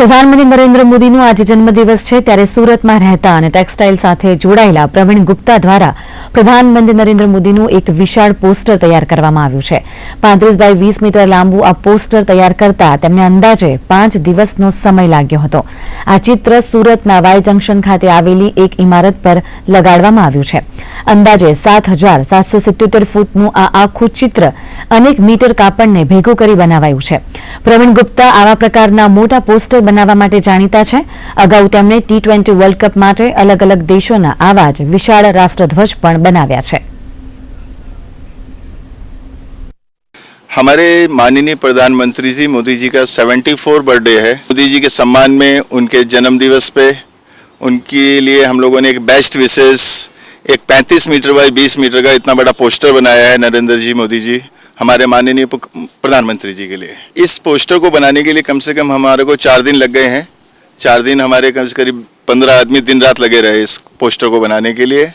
પ્રધાનમંત્રી નરેન્દ્ર મોદીનો આજે જન્મદિવસ છે ત્યારે સુરતમાં રહેતા અને ટેક્સટાઇલ સાથે જોડાયેલા પ્રવીણ ગુપ્તા દ્વારા પ્રધાનમંત્રી નરેન્દ્ર મોદીનું એક વિશાળ પોસ્ટર તૈયાર કરવામાં આવ્યું છે. પાંત્રીસ બાય વીસ મીટર લાંબુ આ પોસ્ટર તૈયાર કરતા તેમને અંદાજે પાંચ દિવસનો સમય લાગ્યો હતો. આ ચિત્ર સુરતના વાય જંકશન ખાતે આવેલી એક ઇમારત પર લગાડવામાં આવ્યું છે. અંદાજે સાત હજાર સાતસો સિત્યોતેર ફૂટનું આ આખું ચિત્ર અનેક મીટર કાપડને ભેગું કરી બનાવાયું છે. પ્રવીણ ગુપ્તા આવા પ્રકારના મોટા પોસ્ટર બનાવવા માટે જાણીતા છે અગાઉ તેમણે ટી ટ્વેન્ટી વર્લ્ડ કપ માટે અલગ અલગ દેશોના આવા જ વિશાળ રાષ્ટ્રધ્વજ પણ બનાવ્યા છે हमारे माननीय प्रधानमंत्री जी मोदी जी का 74 बर्थडे है मोदी जी के सम्मान में उनके जन्म दिवस पे उनके लिए हम लोगों ने एक बेस्ट विशेष एक 35 मीटर बाय 20 मीटर का इतना बड़ा पोस्टर बनाया है नरेंद्र जी मोदी जी, हमारे माननीय प्रधानमंत्री जी के लिए। इस पोस्टर को बनाने के लिए कम से कम हमारे को चार दिन लग गए हैं। चार दिन हमारे कम से करीब पंद्रह आदमी दिन रात लगे रहे इस पोस्टर को बनाने के लिए।